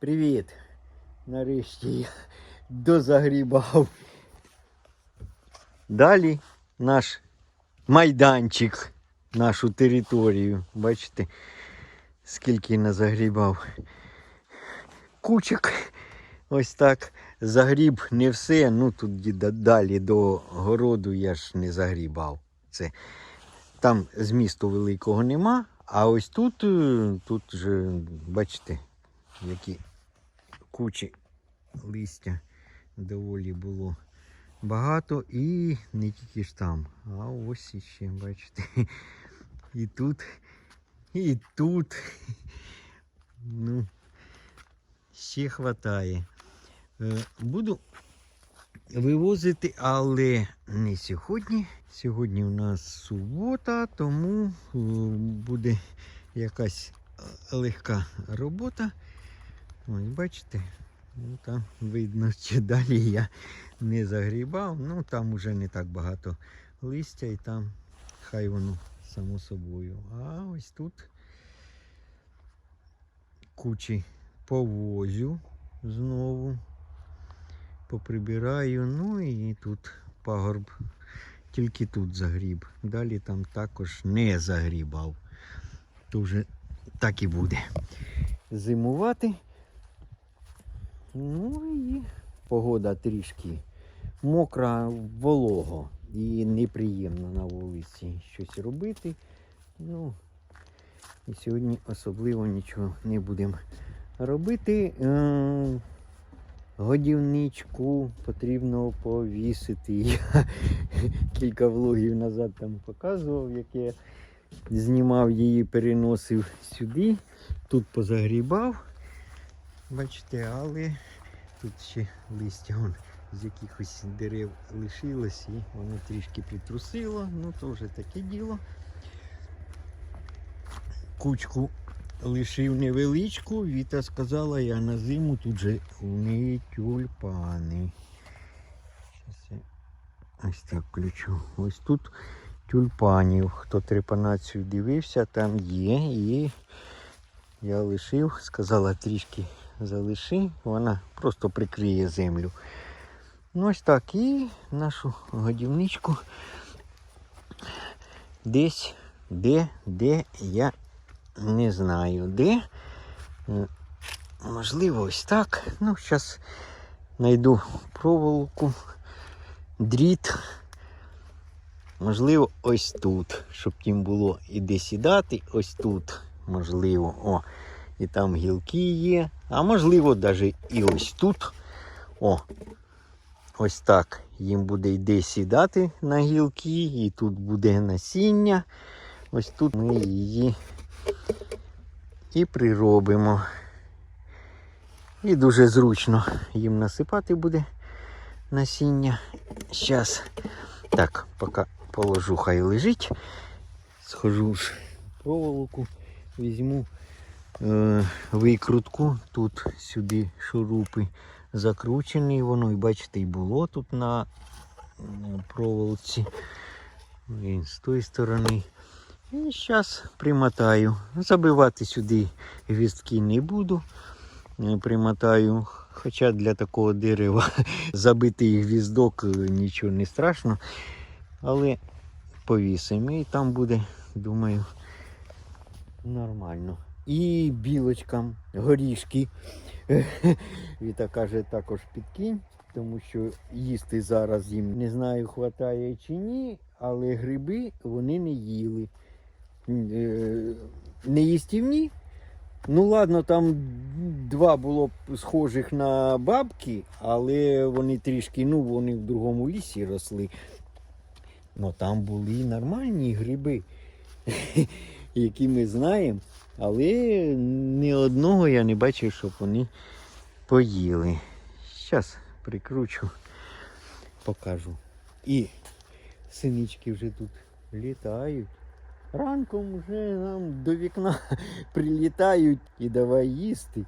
Привіт! Нарешті я дозагрібав. Далі наш майданчик, нашу територію. Бачите, скільки назагрібав. Кучок. Ось так. Загріб не все. Ну тут далі до городу я ж не загрібав. Це там змісту великого нема. А ось тут, е, тут же, бачите, які кучі листя доволі було багато і не тільки ж там, а ось іще, бачите. І тут, і тут. Ну, ще хватає. Е, Буду вивозити, але не сьогодні. Сьогодні у нас субота, тому е, буде якась е, легка робота. Ось бачите, ну, там видно, що далі я не загрібав. Ну там уже не так багато листя і там хай воно само собою. А ось тут кучі повозю знову. Поприбираю, ну і тут пагорб. Тільки тут загріб. Далі там також не загрібав. То вже так і буде. Зимувати. Ну і погода трішки мокра, волого і неприємно на вулиці щось робити. Ну, і сьогодні особливо нічого не будемо робити. Е, Годівничку потрібно повісити. Я кілька влогів назад там показував, як я знімав її, переносив сюди. Тут позагрібав. Бачите, але тут ще листя вон, з якихось дерев лишилось і воно трішки притрусило. Ну то вже таке діло. Кучку лишив невеличку, Віта сказала, я на зиму тут же у неї тюльпани. Щас я ось так включу. Ось тут тюльпанів. Хто трепанацію дивився, там є. І я лишив, сказала трішки залиши, вона просто прикриє землю. Ну ось так. І нашу годівничку десь, де, де я не знаю де. Можливо, ось так. Ну, зараз знайду проволоку, дріт. Можливо, ось тут, щоб їм було і де сідати, ось тут, можливо. О, і там гілки є. А можливо, навіть і ось тут. О, ось так. Їм буде і де сідати на гілки, і тут буде насіння. Ось тут ми її і приробимо. І дуже зручно їм насипати буде насіння. Зараз так, поки положу, хай лежить. Схожу ж проволоку, візьму викрутку. Тут сюди шурупи закручені, воно і бачите, і було тут на проволоці. І з тої сторони. І зараз примотаю. Забивати сюди гвіздки не буду. Е, Примотаю. Хоча для такого дерева забитий гвіздок е, нічого не страшно. Але повісимо і там буде, думаю, нормально. І білочкам горішки. Віта каже, також підкинь, тому що їсти зараз їм не знаю, хватає чи ні, але гриби вони не їли. Е, Не їстівні. Ну ладно, там два було схожих на бабки, але вони трішки, ну, вони в другому лісі росли. Ну там були нормальні гриби, які ми знаємо, але ні одного я не бачив, щоб вони поїли. Зараз прикручу, покажу. І синички вже тут літають. Ранком вже нам до вікна прилітають і давай їсти.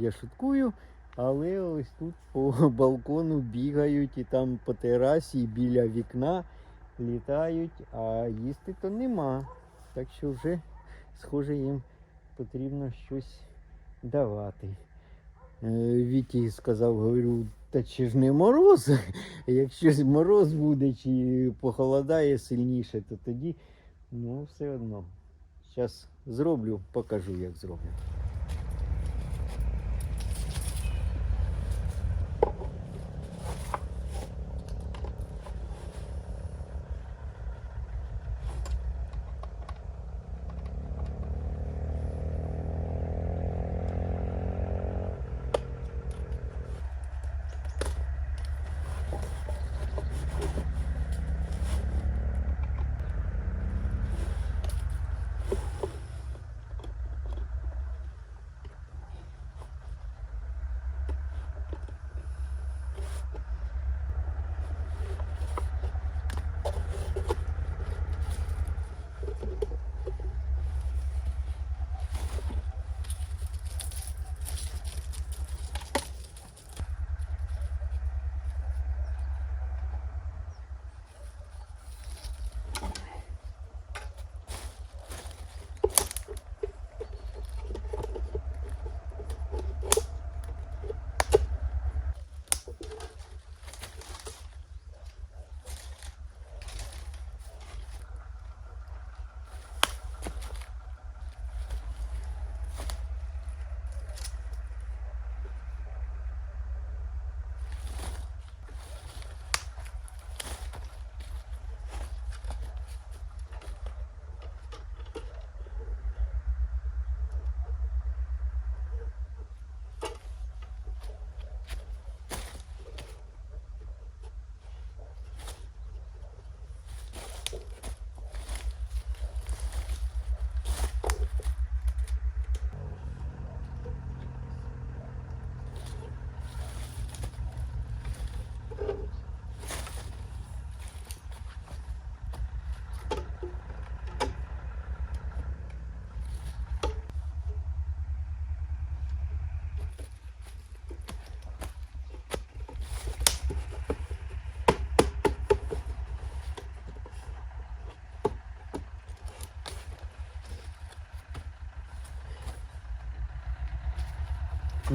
Я шуткую, але ось тут по балкону бігають і там по терасі біля вікна літають, а їсти то нема. Так що вже, схоже, їм потрібно щось давати. Е, Віті сказав, говорю, та чи ж не мороз? Якщо мороз буде чи похолодає сильніше, то тоді ну все одно. Зараз зроблю, покажу, як зроблю.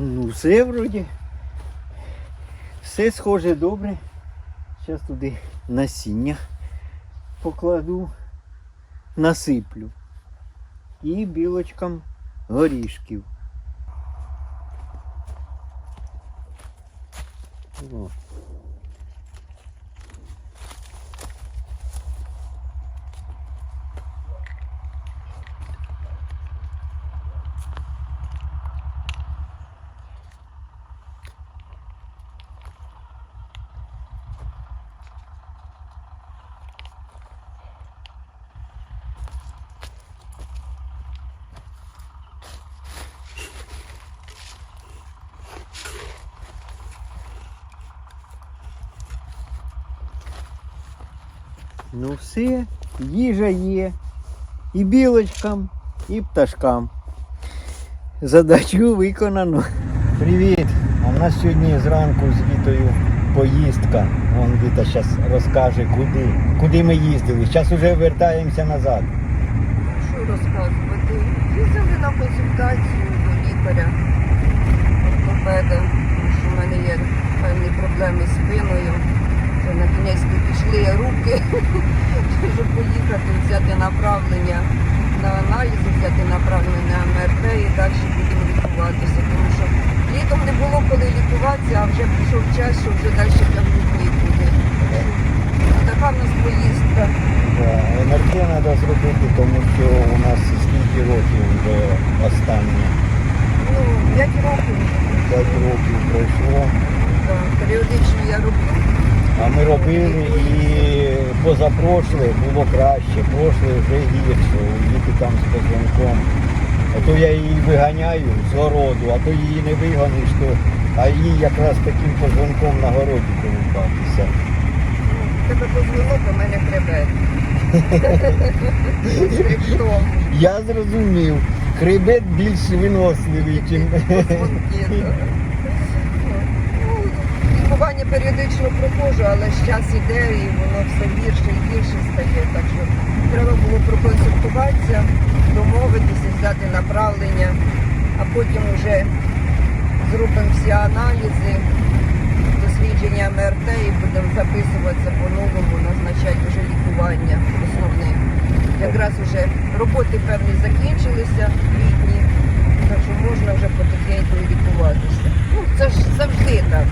Ну, все вроді. Все схоже добре. Зараз туди насіння покладу, насиплю. І білочкам горішків. О. Ну все, їжа є. І білочкам, і пташкам. Задачу виконано. Привіт! А в нас сьогодні зранку з Вітою поїздка. Вон Віта зараз розкаже, куди. Куди ми їздили. Зараз вже вертаємося назад. Що розказувати? Їздили на консультацію до лікаря, ортопеда, тому що в мене є певні проблеми з спиною. На кінець пішли руки, щоб поїхати, взяти направлення на аналізи, взяти направлення на МРТ і далі будемо лікуватися. Тому що літом не було коли лікуватися, а вже прийшов час, що вже далі тягнути нікуди. Така в нас поїздка. МРТ треба зробити, тому що у нас скільки років вже останні. Ну, 5 років. 5 років пройшло. Так, періодично я роблю. А ми робили і позапрошле було краще, прошле вже гірше, Віки там з позвонком. А то я її виганяю з городу, а то її не виганиш, то а їй якраз таким позвонком на городі колупатися. Тебе позвонок, у мене хребет. Я зрозумів, хребет більш виносливий, ніж Лікування періодично проходжу, але ж час іде і воно все гірше і гірше стає. Так що треба було проконсультуватися, домовитися, взяти направлення, а потім вже зробимо всі аналізи, дослідження МРТ і будемо записуватися по-новому, назначати вже лікування основне. Якраз вже роботи певні закінчилися літні, так що можна вже потихеньку лікуватися. Ну, це ж завжди так.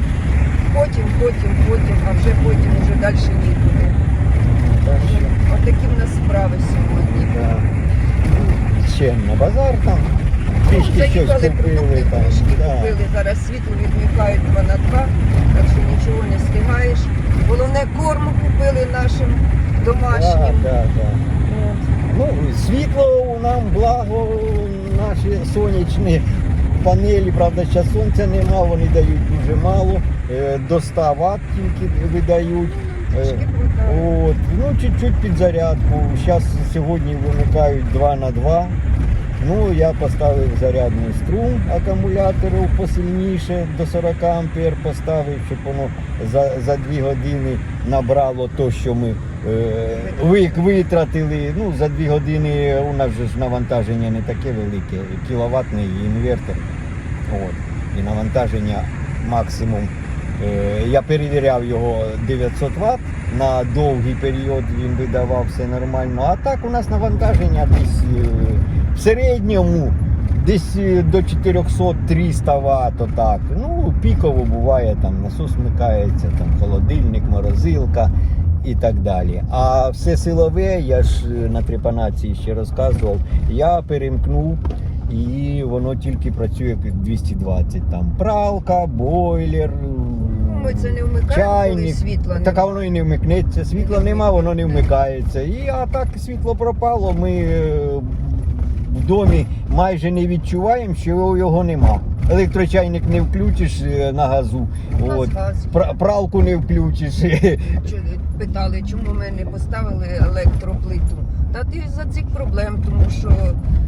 Потім, потім, потім, а вже потім вже далі нікуди. Так що, Ось такі в нас справи сьогодні. да. Ще на базар там. Трішки щось Заїхали, купили продукти там. трошки Да. купили. Зараз світло відмикають 2 на 2, так що нічого не встигаєш. Головне корм купили нашим Да, домашнім. да, да. От. Ну, світло нам благо наші сонячні панелі, правда, зараз сонця нема, вони дають дуже мало. Е, До 100 Вт тільки видають. От, ну, Чуть-чуть підзарядку. Зараз сьогодні вимикають 2 на 2. Ну, я поставив зарядний струм акумулятору посильніше до 40 ампер поставив, щоб воно за, за 2 години набрало то, що ми е, ви- витратили. Ну, за 2 години у нас же ж навантаження не таке велике, кіловатний інвертор. От. І навантаження максимум. Е, Я перевіряв його 900 Вт. На довгий період він видавав все нормально. А так у нас навантаження десь е, в середньому десь до 400-300 Вт. Отак. Ну, піково буває, там насос вмикається, там холодильник, морозилка і так далі. А все силове, я ж е, на трепанації ще розказував, я перемкнув і воно тільки працює під 220. Там пралка, бойлер. Ну, Ми це не вмикаємо, коли Чайник. світла Так а немає. воно і не вмикнеться. Світла нема, воно не вмикається. І а так світло пропало. Ми е, в домі майже не відчуваємо, що його нема. Електрочайник не включиш е, на газу. От. Пралку не включиш. Питали, чому ми не поставили електроплиту. Та ти за цих проблем, тому що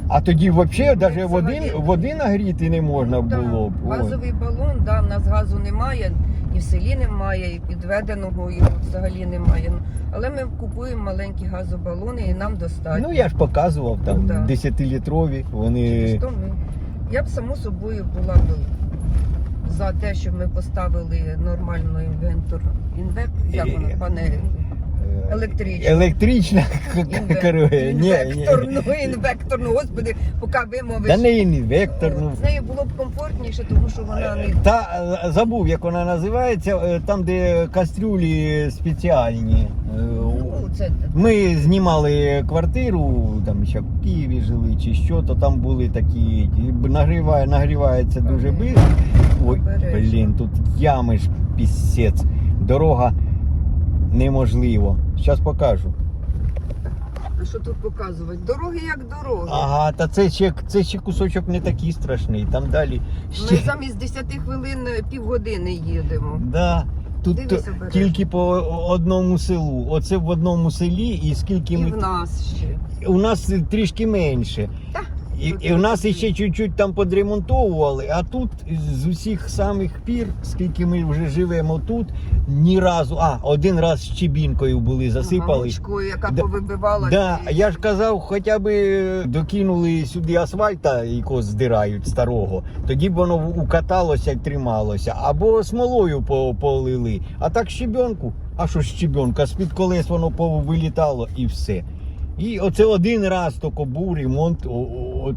А тоді взагалі навіть води, води нагріти не можна да, було б. Ой. газовий балон, да, в нас газу немає, і в селі немає, і підведеного його взагалі немає. Ну, Але ми купуємо маленькі газобалони і нам достатньо. Ну я ж показував там Да. 10-літрові. Вони Через то ми- Я б само собою була б за те, щоб ми поставили нормальну інвентор. Інвек, як воно, Е, пане електрична Інвек- керує. Інвекторну, інвекторну, господи, поки вимовиш. Та не інвектор. Ну. З нею було б комфортніше, тому що вона не Та забув, як вона називається, е, там, де кастрюлі спеціальні. Е, ну, це Ми знімали квартиру, там ще в Києві жили чи що, то там були такі, нагріває, нагрівається дуже швидко. Ой, блін, тут ями ж пісець. Дорога неможливо. Зараз покажу. а що тут показувати? Дороги як дороги. Ага, та це ще, це ще кусочок не такий страшний. Там далі ще. Ми замість 10 хвилин е, півгодини їдемо. Да. Тут Дивись тільки по одному селу. Оце в одному селі, і скільки І ми в нас ще. у нас трішки менше. Та, І, і в нас ще чуть-чуть там подремонтовували, а тут з усіх самих пір, скільки ми вже живемо тут, ні разу, а один раз щебінкою були засипали. Мамочкою, яка Да. повибивала. Да, я ж казав, хоча б докинули сюди асфальта, якого здирають старого, тоді б воно укаталося і трималося. Або смолою по- полили. А так щебенку. А що щебенка? З-під колес воно повилітало і все. І оце один раз тільки був ремонт о-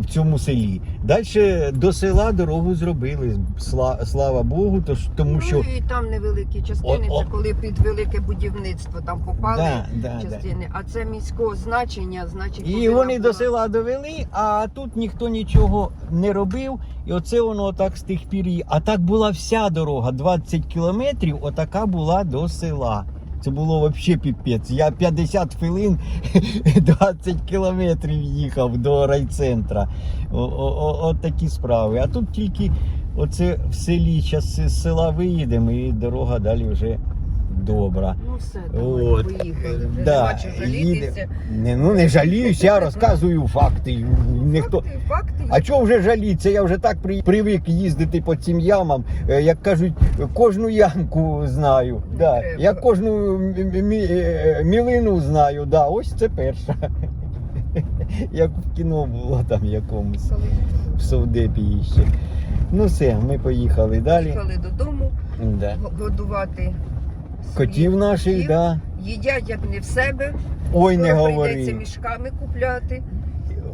в цьому селі. Далі до села дорогу зробили. Сла- Слава Богу, тож, тому що. Ну і там невеликі частини, О, о. це коли під велике будівництво там попали Да, да, да. частини, а це міського значення, значить. І вони до села довели, а тут ніхто нічого не робив. І оце воно так з тих пір. А так була вся дорога, 20 кілометрів, отака була до села. Це було взагалі піпець. Я 50 хвилин 20 кілометрів їхав до райцентра. От такі справи. А тут тільки оце в селі, зараз з села виїдемо і дорога далі вже добра. Ну все, давай, От, поїхали. Вже да, нема чого жалітися. Не, ну не жаліюсь, я розказую факти. Ніхто... Факти, факти. А чого вже жаліться? Я вже так при... привик їздити по цим ямам. Е, Як кажуть, кожну ямку знаю. Да. треба. Я кожну м- м- мі- е, мілину знаю. Да. Ось це перша. Як в кіно було там якомусь Коли- в Совдепі ще. Ну все, ми поїхали далі. Їхали додому Да. годувати Котів наших, котів. да. Їдять як не в себе. Ой, не Скоро прийдеться мішками купляти.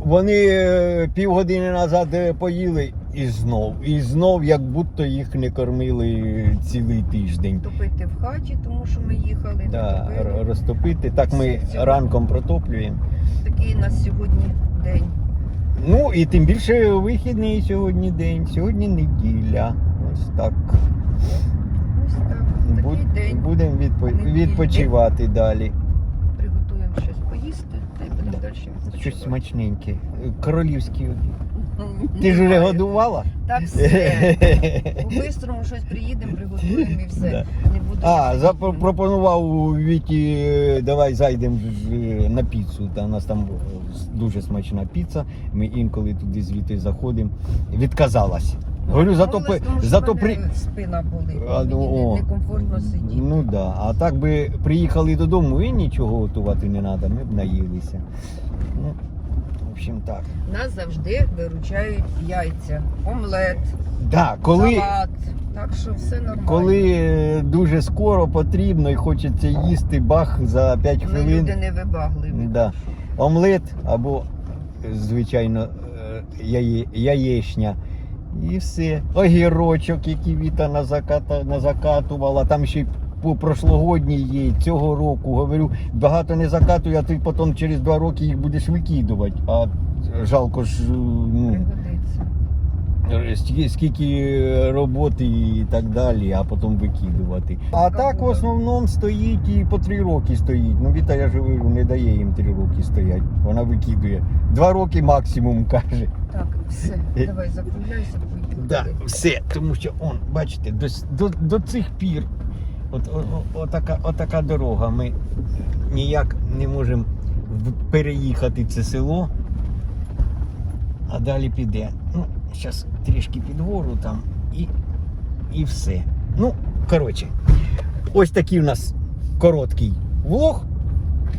Вони е, півгодини назад е, поїли і знов. І знов, як будто їх не кормили цілий тиждень. Топити в хаті, тому що ми їхали. Да, не топили. розтопити. Так ми Сьогодні. ранком протоплюємо. Такий у нас сьогодні день. Ну і тим більше вихідний сьогодні день. Сьогодні неділя. Ось так. Такий Буд- день. Будемо відпо- Недільний. відпочивати далі. Приготуємо щось поїсти та й будемо далі. Щось відпочивати. смачненьке. Королівські. Ти ж вже годувала? Так все. По-бистрому щось приїдемо, приготуємо і все. Не буду А, запропонував у Віті, е, давай зайдемо з- на піцу. Та у нас там е, дуже смачна піца. Ми інколи туди звідти заходимо. Відказалась. Говорю, зато, при- зато при. спина болить. А, ну, о. не- некомфортно сидіти. Ну да. А так би приїхали додому і нічого готувати не треба, ми б наїлися. Ну, в общем так. Нас завжди виручають яйця, омлет, Да, коли, салат. Так що все нормально. коли е, дуже скоро потрібно і хочеться їсти бах за 5 Ми хвилин. люди не вибагливі. Да. Омлет або, е, звичайно, е, яє, яєчня. І все. Огірочок, який Віта на заката, на закатувала. Там ще й по прошлогодній є цього року. Говорю, багато не закатую, а ти потім через два роки їх будеш викидувати. А жалко ж, ну, скільки роботи і так далі, а потім викидувати. А так в основному стоїть і по три роки стоїть. Ну, Віта, я ж говорю, не дає їм три роки стоять. Вона викидує. Два роки максимум каже. Так, все, давай закругляйся. Да, все, тому що он, бачите, до, до, до цих пір. От, о, о, отака, отака дорога. Ми ніяк не можемо переїхати це село, а далі піде. Ну, зараз трішки підгору там і, і все. Ну, коротше, ось такий у нас короткий влог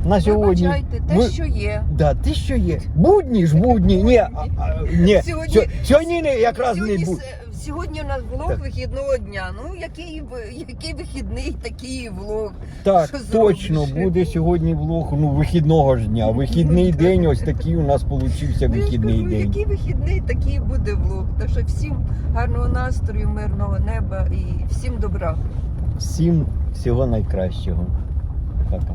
на сьогодні. Вибачайте, те, Ми... що є. Да, те, що є? Будні ж будні. Ні, а, а, ні. Сьогодні- Сьогодні, якраз сьогодні, не будні. Сьогодні у нас влог Так. вихідного дня. Ну, який, який вихідний, такий влог. Так, Що точно, зробиш? буде сьогодні влог ну, вихідного ж дня. Вихідний день, ось такий у нас получився Ну, вихідний день. який вихідний, такий буде влог. Що всім гарного настрою, мирного неба і всім добра. Всім всього найкращого. Пока.